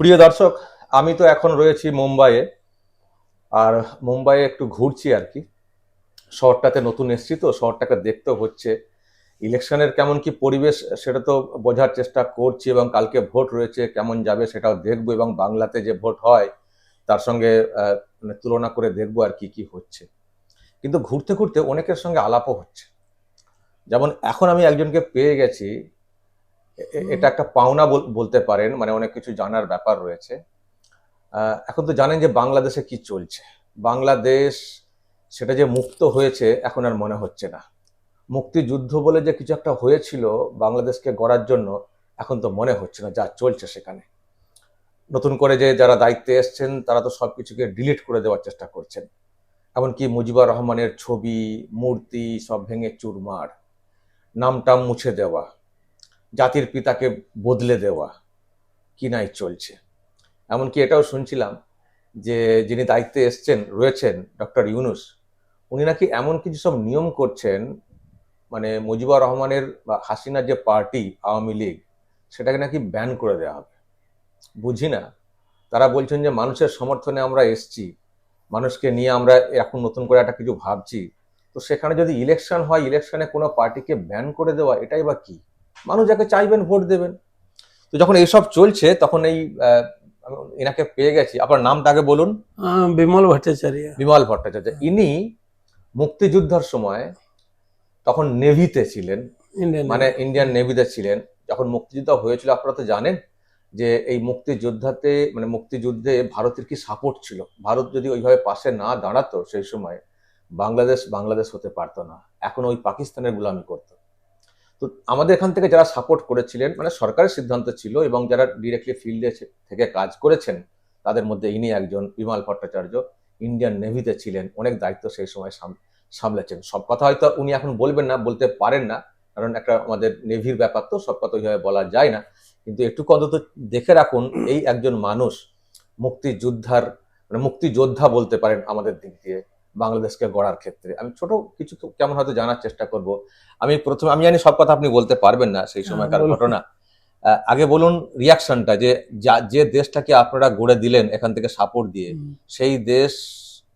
প্রিয় দর্শক, আমি তো এখন রয়েছি মুম্বাইয়ে। আর মুম্বাইয়ে একটু ঘুরছি আর কি। শহরটাতে নতুন এসেছি তো, শহরটাকে দেখতে হচ্ছে। ইলেকশনের কেমন কি পরিবেশ সেটা তো বোঝার চেষ্টা করছি এবং কালকে ভোট রয়েছে, কেমন যাবে সেটাও দেখব এবং বাংলাতে যে ভোট হয়, তার সঙ্গে মানে তুলনা করে দেখব আর কি কি হচ্ছে। কিন্তু ঘুরতে ঘুরতে অনেকের সঙ্গে আলাপও হচ্ছে। যেমন এখন আমি একজনকে পেয়ে গেছি এটা একটা পাওনা বল- বলতে পারেন মানে অনেক কিছু জানার ব্যাপার রয়েছে। এখন তো জানেন যে বাংলাদেশে কি চলছে। বাংলাদেশ সেটা যে মুক্ত হয়েছে এখন আর মনে হচ্ছে না। মুক্তিযুদ্ধ বলে যে কিছু একটা হয়েছিল বাংলাদেশকে গড়ার জন্য এখন তো মনে হচ্ছে না যা চলছে সেখানে। নতুন করে যে যারা দায়িত্বে এসছেন তারা তো সব কিছুকে ডিলিট করে দেওয়ার চেষ্টা করছেন। এমনকি মুজিবুর রহমানের ছবি মূর্তি সব ভেঙে চুরমার। নামটাম মুছে দেওয়া। জাতির পিতাকে বদলে দেওয়া কি নাই চলছে? এমনকি এটাও শুনছিলাম যে যিনি দায়িত্বে এসছেন, রয়েছেন ডক্টর ইউনুস, উনি নাকি এমন কিছু সব নিয়ম করছেন মানে মুজিবুর রহমানের বা হাসিনার যে পার্টি, আওয়ামী লীগ, সেটাকে নাকি ব্যান করে দেওয়া হবে। বুঝি না। তারা বলছেন যে মানুষের সমর্থনে আমরা এসছি, মানুষকে নিয়ে আমরা এখন নতুন করে একটা কিছু ভাবছি। তো সেখানে যদি ইলেকশন হয় ইলেকশনে কোনো পার্টিকে ব্যান করে দেওয়া, এটাই বা কি? মানুষ যাকে চাইবেন ভোট দেবেন। তো যখন এসব চলছে তখন এই এনাকে পেয়ে গেছি। আপনার নামটা আগে বলুন। বিমল ভট্টাচার্য। বিমল ভট্টাচার্য। ইনি মুক্তিযুদ্ধের সময় তখন নেভিতে ছিলেন। মানে ইন্ডিয়ান নেভিতে ছিলেন। যখন মুক্তিযুদ্ধ হয়েছিল আপনারা তো জানেন যে এই মুক্তিযোদ্ধাতে মানে মুক্তিযুদ্ধে ভারতের কি সাপোর্ট ছিল? ভারত যদি ওইভাবে পাশে না দাঁড়াতো সেই সময় বাংলাদেশ বাংলাদেশ হতে পারতো না। এখন ওই পাকিস্তানের গুলামি করতো। তো আমাদের এখান থেকে যারা সাপোর্ট করেছিলেন মানে সরকারের সিদ্ধান্ত ছিল এবং যারা ডিরেক্টলি ফিল্ডে থেকে কাজ করেছেন, তাদের মধ্যে ইনি একজন বিমল ভট্টাচার্য ইন্ডিয়ান নেভিতে ছিলেন, অনেক দায়িত্ব সেই সময় সাম- সামলেছেন সব কথা হয়তো উনি এখন বলবেন না, বলতে পারেন না, কারণ একটা আমাদের নেভির ব্যাপার তো, সব কথা ওইভাবে বলা যায় না। কিন্তু একটুকু অন্তত দেখে রাখুন, এই একজন মানুষ মুক্তিযোদ্ধার মানে মুক্তিযোদ্ধা বলতে পারেন আমাদের দিক দিয়ে বাংলাদেশকে গড়ার ক্ষেত্রে। আমি ছোট কিছু তো কেমন হয়তো জানার চেষ্টা করব। আমি প্রথমে আমি জানি সব কথা আপনি বলতে পারবেন না সেই সময়কার বলুন। ঘটনা। আগে বলুন রিয়াকশনটা যে যা- যে দেশটাকে আপনারা গড়ে দিলেন এখান থেকে সাপোর্ট দিয়ে সেই দেশ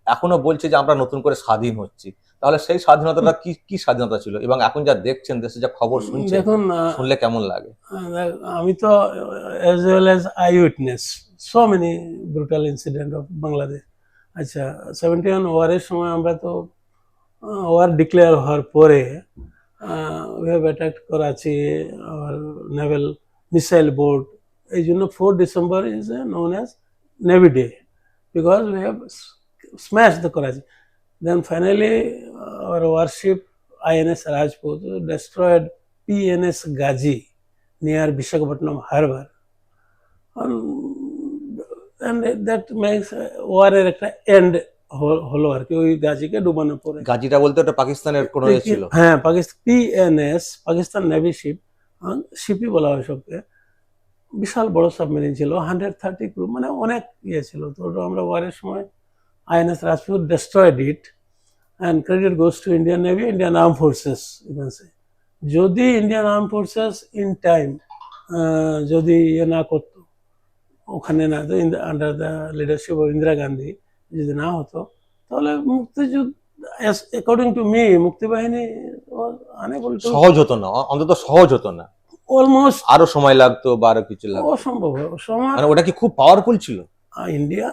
এখনও বলছে যে আমরা নতুন করে স্বাধীন হচ্ছি। তাহলে সেই স্বাধীনতাটা কি কি স্বাধীনতা ছিল? এবং এখন যা দেখছেন দেশে যা খবর শুনছেন দেখুন শুনলে কেমন লাগে? আমি তো as well as I witness so many brutal incident of Bangladesh আচ্ছা সেভেন্টি ওয়ান ওয়ারের সময় আমরা তো ওয়ার ডিক্লেয়ার হওয়ার পরে উই হ্যাভ অ্যাটাক করাচি আর নেভেল মিসাইল বোর্ড এই জন্য four December is known as navy day because we have smash the Karachi then finally our warship INS Rajput destroyed PNS Gaji near Visakhapatnam harbor. Um, and that makes uh, war এর একটা and হলো আর কি ওই গাজিকে ডুবানোর পরে। গাজিটা বলতে ওটা পাকিস্তানের কোনো ছিল। হ্যাঁ Pakistan PNS Pakistan navy ship শিপই বলা হয় সবকে। বিশাল বড় সাবমেরিন ছিল হান্ড্রেড থার্টি ক্রু মানে অনেক ইয়ে ছিল। তো আমরা ওয়ারের সময় INS Rajput destroyed it and credit goes to Indian navy Indian arm forces যদি Indian arm forces in time যদি ইয়ে না করতো ওখানে না তো under the leadership of Indira Gandhi যদি না হতো তাহলে মুক্তিযুদ্ধ অ্যাকর্ডিং টু মি মুক্তিবাহিনী সহজ হতো না অন্তত সহজ হতো না অলমোস্ট আরও সময় লাগতো বা আরও কিছু লাগতো অসম্ভব সময় মানে ওটা কি খুব পাওয়ারফুল ছিল India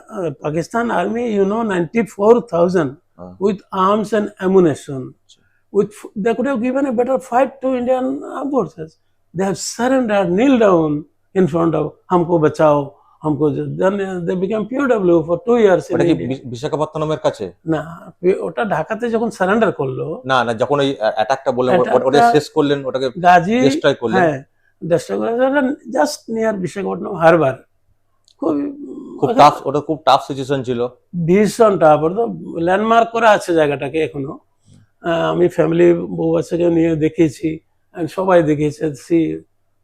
Pakistan army you know ninety four thousand Uh. with arms and ammunition. With they could have given a better fight to Indian armed forces. They have surrendered, kneel down in front of Hamko Hamko. Then uh, they became POW for two years কি বিশাখাপত্তনমের কাছে? না ওটা ঢাকাতে যখন surrender করল না না যখন ওই অ্যাটাকটা বললেন ওটা শেষ করলেন ওটাকে গাজী ডিস্ট্রয় করলেন। হ্যাঁ দেশটা জাস্ট নিয়ার বিশাখাপট্টনম হারবার খুব খুব টাফ ওটা খুব টাফ সিচুয়েশন ছিল। ভীষণ টাফ তো ল্যান্ডমার্ক করা আছে জায়গাটাকে এখনও। আমি ফ্যামিলি বউ বাচ্চাকে নিয়ে and সবাই দেখিয়েছে সি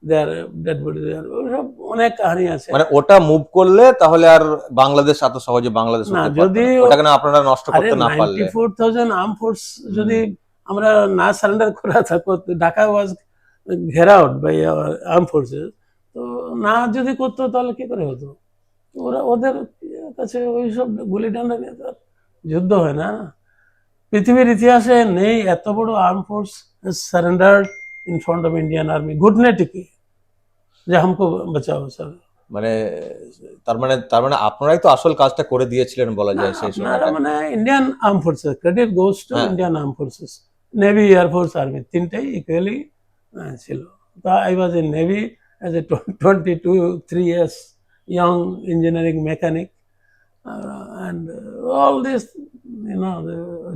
দেয়ার ডেড বডি ওসব অনেক কাহিনী আছে। মানে ওটা মুভ করলে তাহলে আর বাংলাদেশ এত সহজে বাংলাদেশ না যদি ওটাকে না আপনারা নষ্ট করতে না পারলে। 94000 আর্ম ফোর্স যদি আমরা না সারেন্ডার করা থাকো ঢাকা ওয়াজ ঘেরা বাই আর্ম ফোর্সেস তো না যদি করতো তাহলে কি করে হতো? ওরা ওদের কাছে ওইসব গুলি ডান্ডা নিয়ে তো যুদ্ধ হয় না। পৃথিবীর ইতিহাসে নেই এত বড় arm force surrender in front of Indian army good night কি? যে হামকো বাঁচাও স্যার মানে তার মানে তার মানে আপনারাই তো আসল কাজটা করে দিয়েছিলেন বলা যায় সেই সময়। মানে Indian arm forces credit goes to Indian arm forces navy air force army তিনটাই ইকুয়ালি ছিল। তো I was in navy as a twenty two three years young engineering mechanic and all this you know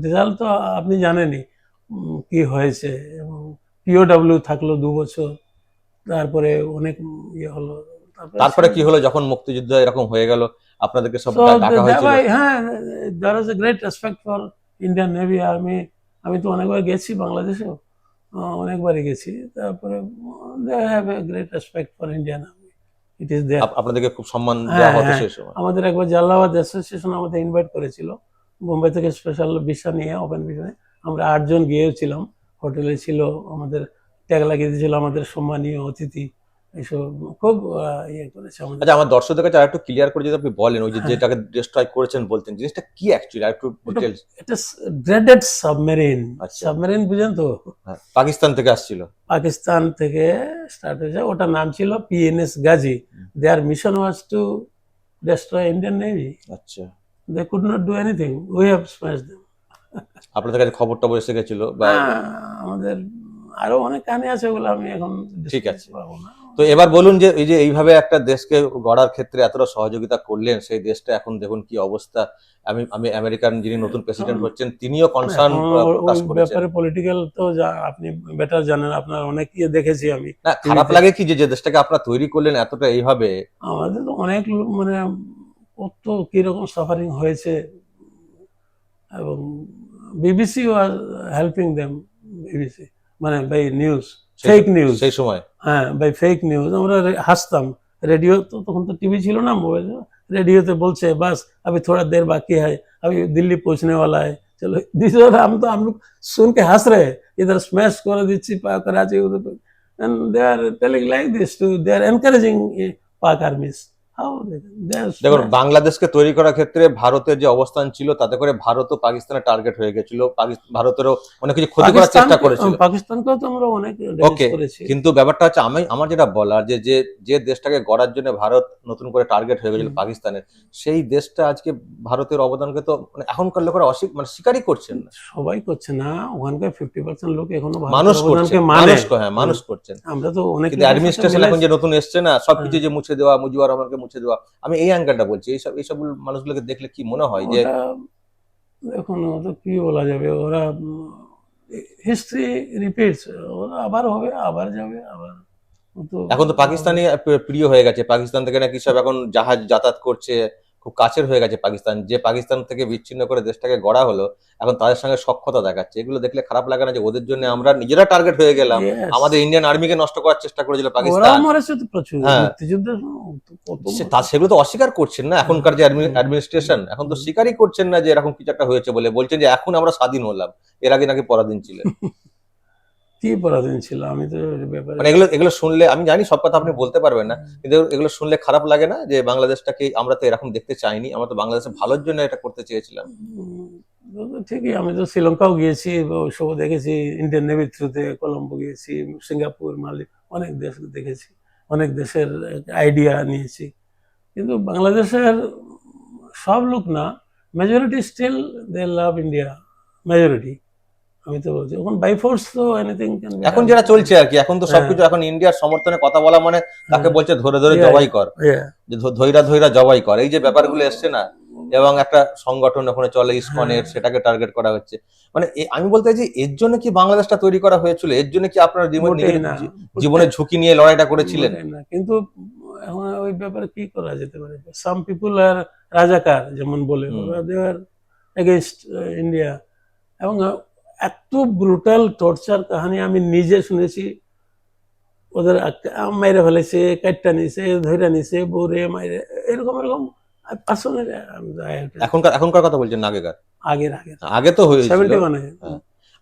result তো আপনি জানেনই কি হয়েছে এবং পিওডাব্লিউ থাকল দু বছর। তারপরে অনেক ইয়ে হলো তারপরে কি হলো যখন মুক্তিযুদ্ধ এরকম হয়ে গেল? আপনাদেরকে সব ডাকা হয়েছিল? হ্যাঁ is a great respect for Indian Navy Army. আমি তো অনেকবার গেছি বাংলাদেশেও আহ, অনেকবারই গেছি। তারপরে they have a great respect for Indian army it is there আপনাদেরকে খুব সম্মান হ্যাঁ, দেওয়া হতো হ্যাঁ। সেই সময়। আমাদের একবার জালালাবাদ অ্যাসোসিয়েশন আমাদের ইনভাইট করেছিল। বোম্বে থেকে স্পেশাল ভিসা নিয়ে ওপেন ভিসা আমরা আটজন গিয়েছিলাম হোটেলে ছিল আমাদের ট্যাগ লাগিয়ে দিয়েছিল আমাদের সম্মানীয় অতিথি। এইসব খুব ইয়ে করেছে আমাদের। আচ্ছা আমার দর্শকদের কাছে আরেকটু ক্লিয়ার করে যদি আপনি বলেন ওই যে হ্যাঁ। যেটাকে ডিস্ট্রয় করেছেন বলতেন জিনিসটা কি অ্যাকচুয়ালি আর একটু ডিটেলস এটা গ্রেডেড সাবমেরিন আচ্ছা। সাবমেরিন বুঝেন তো? পাকিস্তান থেকে আসছিল। পাকিস্তান থেকে স্টার্ট হয়েছে। ওটার নাম ছিল PNS Ghazi their mission was to destroy Indian navy আচ্ছা। They could not do anything we have smash them আপনাদের কাছে খবর টবর এসে গেছিল বা হ্যাঁ, আমাদের আরও অনেক কাহিনী আছে ওগুলো আমি এখন ঠিক আছে। তো এবার বলুন যে এই যে এইভাবে একটা দেশকে গড়ার ক্ষেত্রে এতটা সহযোগিতা করলেন সেই দেশটা এখন দেখুন কি অবস্থা। আমি আমি আমেরিকান যিনি নতুন প্রেসিডেন্ট হচ্ছেন তিনিও কনসার্ন প্রকাশ করেছেন। ব্যাপারে পলিটিক্যাল তো যা- আপনি বেটার জানেন আপনার অনেক ইয়ে দেখেছি আমি। না খারাপ লাগে কি যে যে দেশটাকে আপনারা তৈরি করলেন এতটা এইভাবে? আমাদের তো অনেক মানে কত কীরকম সাফারিং হয়েছে। এবং BBC was helping them BBC মানে বাই নিউজ সেই- ফেক নিউজ সেই সময় হ্যাঁ বাই ফেক নিউজ আমরা রে- হাসতাম রেডিও তো তখন তো টিভি ছিল না মোবাইল रेडियो बोलते हैं बस अभी थोड़ा देर बाकी है अभी दिल्ली पहुंचने वाला है चलो दिस और हम तो हम लोग सुन के हंस रहे हैं इधर स्मैश कर दिच्छी पा कराची उधर and they are telling like this to they are encouraging Pak armies how they are দেখুন বাংলাদেশকে তৈরি করার ক্ষেত্রে ভারতের যে অবস্থান ছিল তাতে করে ভারত ও পাকিস্তানের টার্গেট হয়ে গেছিল। ভারতেরও অনেক কিছু ক্ষতি করার চেষ্টা করেছিল। পাকিস্তানকেও তো আমরা অনেক ওকে কিন্তু ব্যাপারটা হচ্ছে আমি আমার যেটা বলার যে যে যে দেশটাকে গড়ার জন্য ভারত নতুন করে টার্গেট হয়ে গেছিল পাকিস্তানের সেই দেশটা আজকে ভারতের অবদানকে তো মানে এখনকার লোকেরা অস্বীকার মানে স্বীকারই করছেন না। সবাই করছে না ওখানকার ফিফটি পার্সেন্ট লোক এখনও মানুষ করছে মানে। মানুষ হ্যাঁ মানুষ করছেন। আমরা তো অনেক অ্যাডমিনিস্ট্রেশন এখন যে নতুন এসছে না সবকিছু যে মুছে দেওয়া মুজিবুর রহমানকে মুছে দেওয়া। আমি এই অ্যাঙ্গেলটা বলছি এইসব এইসব মানুষগুলোকে দেখলে কি মনে হয় যে এখন দেখুন ওটা কি বলা যাবে? ওরা হিস্ট্রি রিপিটস ওরা আবার হবে আবার যাবে আবার এখন তো পাকিস্তানি প্রিয় হয়ে গেছে। পাকিস্তান থেকে নাকি সব এখন জাহাজ যাতায়াত করছে। খুব কাছের হয়ে গেছে পাকিস্তান যে পাকিস্তান থেকে বিচ্ছিন্ন করে দেশটাকে গড়া হলো এখন তাদের সঙ্গে সক্ষতা দেখাচ্ছে। এগুলো দেখলে খারাপ লাগে না যে ওদের জন্য আমরা নিজেরা টার্গেট হয়ে গেলাম। আমাদের ইন্ডিয়ান আর্মিকে নষ্ট করার চেষ্টা করেছিল পাকিস্তান। প্রচুর। হ্যাঁ। তা সেগুলো তো অস্বীকার করছেন না এখনকার যে অ্যাডমিনিস্ট্রেশন এখন তো স্বীকারই করছেন না যে এরকম কিছু একটা হয়েছে বলে। বলছেন যে এখন আমরা স্বাধীন হলাম। এর আগে নাকি পরাধীন ছিলেন। কি পরাধীন ছিল আমি তো ব্যাপারে মানে এগুলো এগুলো শুনলে আমি জানি সব কথা আপনি বলতে পারবেন না কিন্তু এগুলো শুনলে খারাপ লাগে না যে বাংলাদেশটাকে আমরা তো এরকম দেখতে চাইনি আমরা তো বাংলাদেশের ভালোর জন্য এটা করতে চেয়েছিলাম? ঠিকই আমি তো শ্রীলঙ্কাও গিয়েছি সব দেখেছি ইন্ডিয়ান নেভির থ্রুতে কলম্বো গিয়েছি সিঙ্গাপুর মালি অনেক দেশ দেখেছি অনেক দেশের আইডিয়া নিয়েছি কিন্তু বাংলাদেশের সব লোক না majority still they love India majority আমি তো বলছি এখন বাই ফোর্স তো এনিথিং এখন যেটা চলছে আর কি এখন তো সবকিছু এখন ইন্ডিয়ার সমর্থনে কথা বলা মানে তাকে বলছে ধরে ধরে হ্যাঁ। জবাই কর। যে ধৈরা ধৈরা জবাই কর। এই যে ব্যাপারগুলো এসছে না এবং একটা সংগঠন ওখানে চলে ইসকনের হ্যাঁ। সেটাকে টার্গেট করা হচ্ছে। মানে আমি বলতে চাইছি এর জন্য কি বাংলাদেশটা তৈরি করা হয়েছিল? এর জন্য কি আপনার জীবন ঝুঁকি নিয়ে লড়াইটা করেছিলেন। কিন্তু এখন ওই ব্যাপারে কি করা যেতে পারে? সাম পিপুল আর রাজাকার যেমন বলে দে আর এগেনস্ট ইন্ডিয়া এবং এত ব্রুটাল টর্চার কাহিনী আমি নিজে শুনেছি। ওদের মাইরে ফেলেছে কাটটা নিছে ধৈরা নিছে বোরে মাইরে এরকম এরকম। পার্সোনাল এখনকার এখনকার কথা বলছেন আগেকার? আগের আগের। আগে তো হয়েছিল। সেভেন্টি ওয়ানে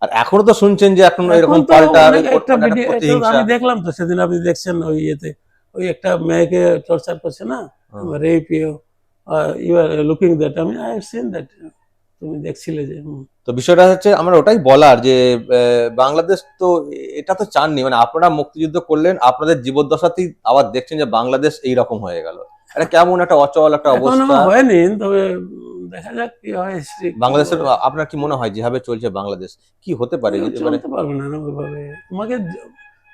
আর এখনও তো শুনছেন যে এখন এরকম পাল্টা একটা মানে ভিডিও আমি দেখলাম তো সেদিন আপনি দেখছেন ওই ইয়েতে। ওই একটা মেয়েকে টর্চার করছে না? ইউ আর লুকিং দ্যাট আমি আই হ্যাভ সিন দ্যাট তুমি দেখছিলে যে তো বিষয়টা হচ্ছে আমার ওটাই বলার যে বাংলাদেশ তো এটা তো চাননি। মানে আপনারা মুক্তিযুদ্ধ করলেন আপনাদের জীবদ্দশাতেই আবার দেখছেন যে বাংলাদেশ এই রকম হয়ে গেল। এটা কেমন একটা অচল একটা অবস্থা? হয়নি তবে দেখা যাক কি হয় বাংলাদেশের আপনার কি মনে হয় যেভাবে চলছে বাংলাদেশ? কি হতে পারে? মানে চলতে পারবে না ওইভাবে। তোমাকে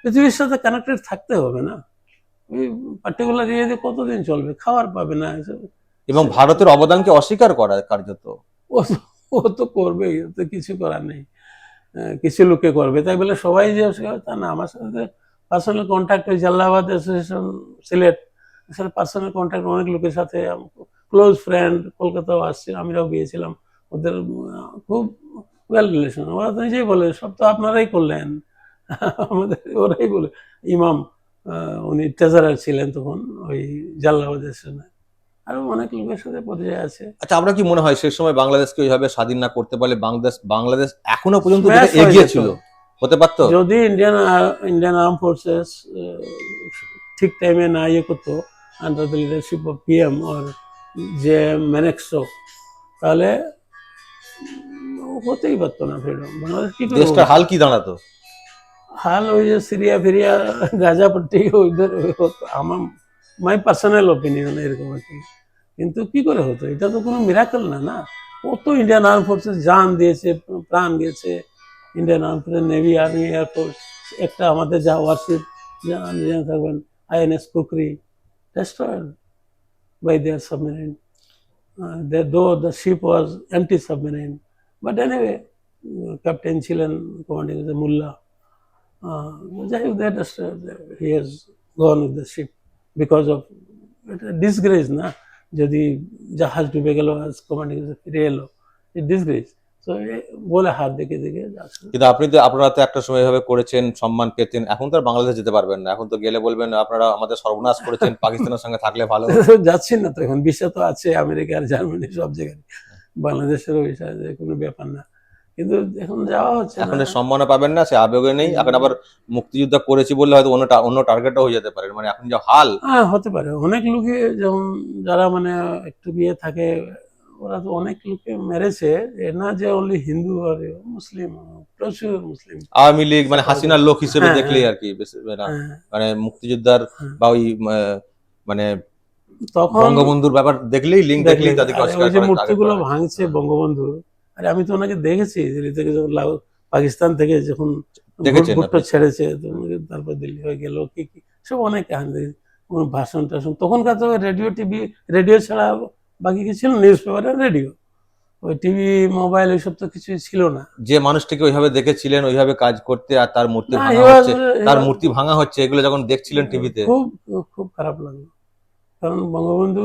পৃথিবীর সাথে কানেক্টেড থাকতে হবে না। ওই পার্টিকুলার ইয়েতে কতদিন চলবে খাবার পাবে না। এবং ভারতের অবদানকে অস্বীকার করা কার্যত। ও ও তো করবেই তো কিছু করার নেই। কিছু লোকে করবে। তাই বলে সবাই যে তা না, আমার সাথে পার্সোনাল কন্ট্যাক্ট ওই জাল্লাবাদ অ্যাসোসিয়েশন সিলেট সাথে পার্সোনাল কন্ট্যাক্ট অনেক লোকের সাথে ক্লোজ ফ্রেন্ড কলকাতাও আসছে, আমরাও গিয়েছিলাম। ওদের খুব ওয়েল রিলেশন ওরা তো নিজেই বলে, সব তো আপনারাই করলেন। আমাদের, ওরাই বলে। ইমাম উনি ট্রেজারার ছিলেন তখন, ওই জাল্লাবাদ স্টেশনে আরও অনেক লোকের সাথে পরিচয় আছে। আচ্ছা আপনার কি মনে হয় সেই সময় বাংলাদেশকে ওইভাবে স্বাধীন না করতে পারলে বাংলাদেশ বাংলাদেশ এখনও পর্যন্ত এগিয়ে ছিল? হতে পারতো? যদি ইন্ডিয়ান ইন্ডিয়ান আর্ম ফোর্সেস ঠিক টাইমে না ইয়ে করতো under the leadership of PM আর যে ম্যানেক্সো তাহলে হতেই পারতো না ফ্রিডম বাংলাদেশ কি করে দেশটার হাল কি দাঁড়াতো? হাল ওই যে সিরিয়া ফিরিয়া গাজাপট্টি ওইদের হতো। আমার মাই পার্সোনাল ওপিনিয়ন এরকম আর কি। কিন্তু কি করে হতো? এটা তো কোনো মিরাকল না না? কত ইন্ডিয়ান আর্ম ফোর্সেস জান দিয়েছে, প্রাণ গেছে Indian arm forces navy army air force একটা আমাদের যা ওয়ার্শিপ যান থাকবেন INS Khukri destroyed by their submarine though the ship was anti submarine but anyway captain ছিলেন কমান্ডিং মুল্লা uh, যাই হোক that he has gone with the ship because of disgrace না যদি জাহাজ ডুবে গেল কমান্ডিং ফিরে এলো ডিসগ্রেজ তো বলে হাত দেখে দেখে কিন্তু আপনি তো আপনারা তো একটা সময় এভাবে করেছেন সম্মান পেতেন এখন তো আর বাংলাদেশ যেতে পারবেন না। এখন তো গেলে বলবেন আপনারা আমাদের সর্বনাশ করেছেন পাকিস্তানের সঙ্গে থাকলে ভালো হতো। যাচ্ছি না তো এখন বিশ্বে তো আছে আমেরিকা আর জার্মানি সব জায়গায়। বাংলাদেশেরও বিষয় কোনো ব্যাপার না। কিন্তু এখন যাওয়া হচ্ছে এখন না। এর সম্মানও পাবেন না সে আবেগে নেই। এখন আবার মুক্তিযুদ্ধ করেছি বললে হয়তো অন্য টার্গেটও হয়ে যেতে পারে। মানে এখন যে হাল। হ্যাঁ হতে পারে। অনেক লোকে যেমন যারা মানে একটু বিয়ে থাকে ওরা তো অনেক লোকে মেরেছে না যে অনলি হিন্দু আর মুসলিম প্রচুর মুসলিম। আওয়ামী লীগ মানে হাসিনার লোক হিসেবে হ্যাঁ, দেখলেই হ্যাঁ। আর কি হ্যাঁ, মানে মুক্তিযোদ্ধার। বা ওই মানে তখন বঙ্গবন্ধুর ব্যাপার দেখলেই লিঙ্ক দেখলেই যে মূর্তিগুলো ভাঙছে বঙ্গবন্ধু আরে আমি তো ওনাকে দেখেছি দিল্লি থেকে যখন লাহোর পাকিস্তান থেকে যখন ভুট্টো ছেড়েছে তারপর দিল্লি হয়ে গেল কি কি? সব অনেক কাহিনী দেখেছি। ভাষণ টাষণ। তখনকার তো রেডিও টিভি রেডিও ছাড়া বাকি কিছু ছিল নিউজ পেপার রেডিও ওই টিভি মোবাইল এইসব তো কিছুই ছিল না। যে মানুষটিকে ওইভাবে দেখেছিলেন ওইভাবে কাজ করতে আর তার মূর্তি ভাঙা হচ্ছে তার মূর্তি ভাঙা হচ্ছে এগুলো যখন দেখছিলেন টিভিতে খুব খুব খারাপ লাগল। কারণ বঙ্গবন্ধু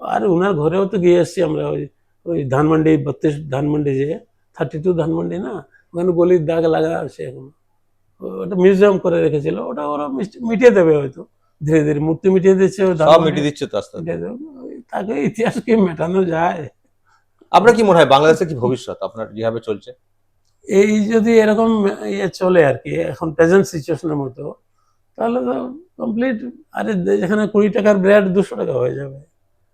আর ওনার ঘরেও তো গিয়ে এসেছি আমরা ওই ওই ধানমন্ডি বত্রিশ ধানমন্ডি যে থার্টি টু ধানমন্ডি না ওখানে গলির দাগ লাগা আছে এখন। ওটা মিউজিয়াম করে রেখেছিল। ওটা ওরা মিটিয়ে দেবে হয়তো। ধীরে ধীরে মূর্তি মিটিয়ে দিচ্ছে মিটিয়ে দিচ্ছে তাকে ইতিহাস কি মেটানো যায়? আপনার কি মনে হয় বাংলাদেশের কি ভবিষ্যৎ? আপনার যেভাবে চলছে? এই যদি এরকম ইয়ে চলে আর কি এখন প্রেজেন্ট সিচুয়েশনের মতো তাহলে তো কমপ্লিট আরে যেখানে কুড়ি টাকার ব্রেড দুশো টাকা হয়ে যাবে।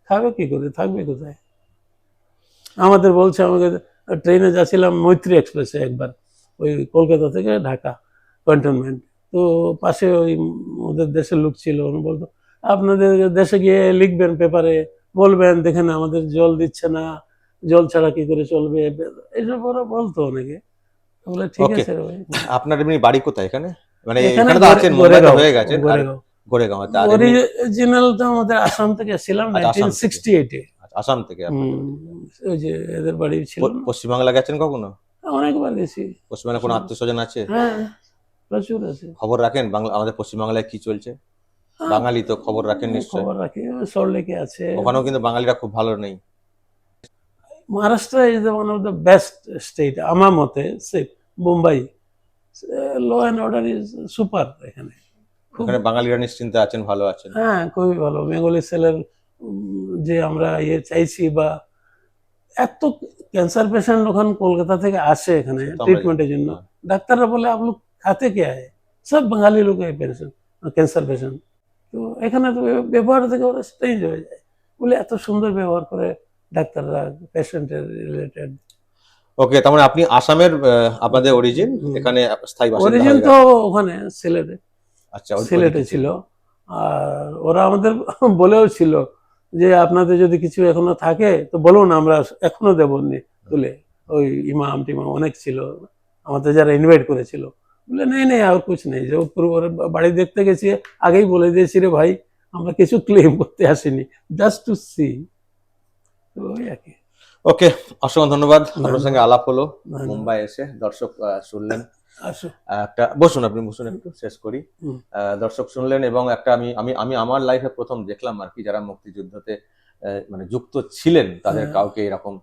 খাবে কি করে? থাকবে কোথায়? আমাদের বলছে আমাকে ট্রেনে যাচ্ছিলাম মৈত্রী এক্সপ্রেসে একবার ওই কলকাতা থেকে ঢাকা ক্যান্টনমেন্ট। তো পাশে ওই ওদের দেশের লোক ছিল উনি বলতো আপনাদের দেশে গিয়ে লিখবেন পেপারে বলবেন দেখেন আমাদের জল দিচ্ছে না জল ছাড়া কি করে চলবে। এইসব ওরা বলতো অনেকে। বলে ঠিক আছে আপনার এমনি বাড়ি কোথায় এখানে? মানে এখানে এখানে তো আছেন মুম্বাইতে হয়ে গেছেন গোরেগাঁও। গোরেগাঁও আর তো আমাদের আসাম থেকে ছিলাম আচ্ছা, আসাম থেকে। ওই যে এদের বাড়ি ছিল প- পশ্চিমবাংলা গেছেন কখনো? অনেকবার গেছি। পশ্চিমবাংলা কোনো আত্মীয় স্বজন আছে? হ্যাঁ প্রচুর আছে। খবর রাখেন? বাংলা আমাদের পশ্চিমবাংলায় কি চলছে? বাঙালি তো খবর রাখেন নিশ্চয়ই। খবর রাখি সল্টলেকে আছে। ওখানেও কিন্তু বাঙালিরা খুব ভালো নেই। Maharashtra is one of the best state আমার মতে সে Mumbai law and order is super এখানে। খুব ওখানে বাঙালিরা নিশ্চিন্তে আছেন ভালো আছেন। হ্যাঁ খুবই ভালো। বেঙ্গলি সেলের যে আমরা ইয়ে চাইছি বা এত ক্যান্সার পেশেন্ট ওখানে কলকাতা থেকে আসে এখানে ট্রিটমেন্টের জন্য হ্যাঁ। ডাক্তাররা বলে আপ লোক খাতে কে আয়? সব বাঙালি লোক পেশেন্ট ক্যান্সার পেশেন্ট তো এখানে তো ব্যবহার থেকে ওরা স্ট্রেঞ্জ হয়ে যায়। বলে এত সুন্দর ব্যবহার করে ডাক্তাররা পেশেন্টের রিলেটেড ওকে তার মানে আপনি আসামের আপনাদের অরিজিন এখানে স্থায়ী বাসিন্দা অরিজিন তো ওখানে সিলেটে। আচ্ছা সিলেটে ছিল। আর ওরা আমাদের বলেও ছিল যে আপনাদের যদি কিছু এখনও থাকে তো বলুন আমরা এখনও দেবো নি তুলে ওই ইমাম টিমাম অনেক ছিল আমাদের যারা ইনভাইট করেছিল। বলে নেই নেই আর কুছ নেই। যে পুরো ওর বাড়ি দেখতে গেছি আগেই বলে দিয়েছি রে ভাই আমরা কিছু ক্লেম করতে আসিনি। জাস্ট টু সি তো ওই আর কি। ওকে অসংখ্য ধন্যবাদ। আপনার সঙ্গে আলাপ হলো। মুম্বাই এসে দর্শক শুনলেন। একটা বসুন আপনি বসুন একটু শেষ করি। দর্শক শুনলেন এবং একটা আমি আমি আমি আমার লাইফে প্রথম দেখলাম আর কি যারা মুক্তিযুদ্ধতে মানে যুক্ত ছিলেন তাদের হ্যাঁ। কাউকে এরকম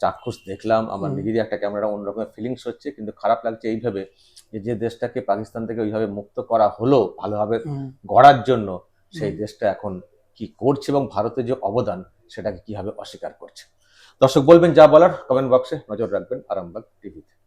চাক্ষুষ দেখলাম। আমার। নিজেরই একটা কেমন একটা অন্যরকম ফিলিংস হচ্ছে কিন্তু খারাপ লাগছে এইভাবে যে যে দেশটাকে পাকিস্তান থেকে ওইভাবে মুক্ত করা হলো ভালোভাবে গড়ার জন্য সেই দেশটা এখন কি করছে এবং ভারতের যে অবদান সেটাকে কীভাবে অস্বীকার করছে। দর্শক বলবেন যা বলার কমেন্ট বক্সে নজর রাখবেন আরামবাগ টিভিতে